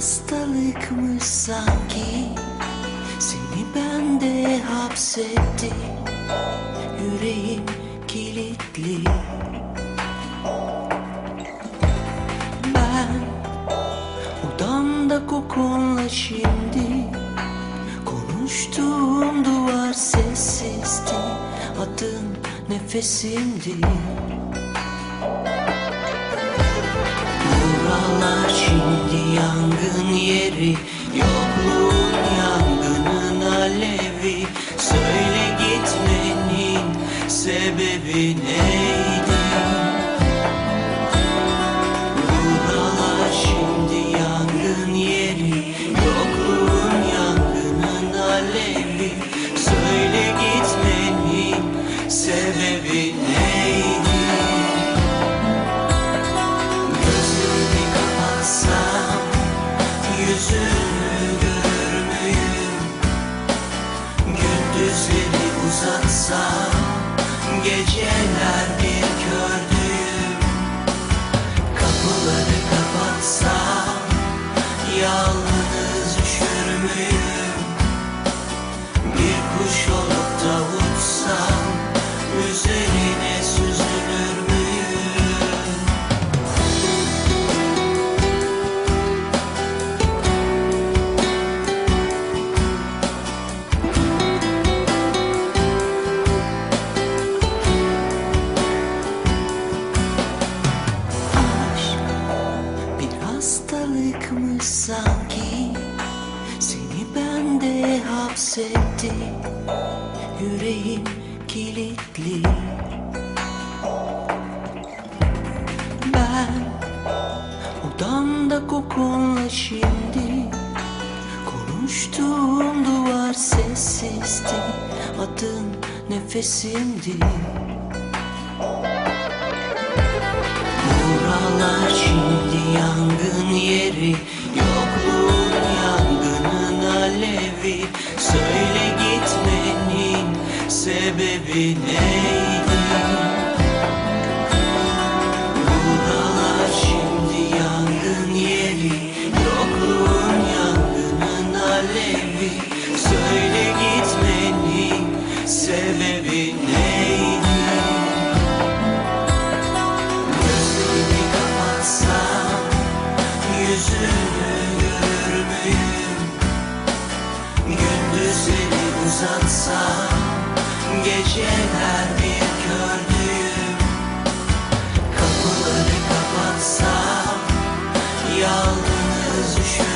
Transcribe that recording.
hastalıkmış sanki. Seni bende hapsetti Yüreğim kilitli. Ben odamda kokunla şimdi Konuştuğum duvar sessizdi. Adın nefesimdi. Buralar şimdi yangın yeri Yokluğun yangının alevi Söyle gitmenin sebebi neydi? Geceler bir kördüğüm Kapıları hapsetti Yüreğim kilitli. Ben odamda kokunla şimdi Konuştuğum duvar sessizdi. Adın nefesimdi. Buralar şimdi yangın yeri neydi? Buralar şimdi yangın yeri Yokluğun yangının alevi Söyle gitmenin sebebi neydi? Gözlerimi kapatsam Yüzünü görür müyüm? Gündüzleri uzatsam geceler bir gördüğüm. Kapıları kapatsam Yalnız üşür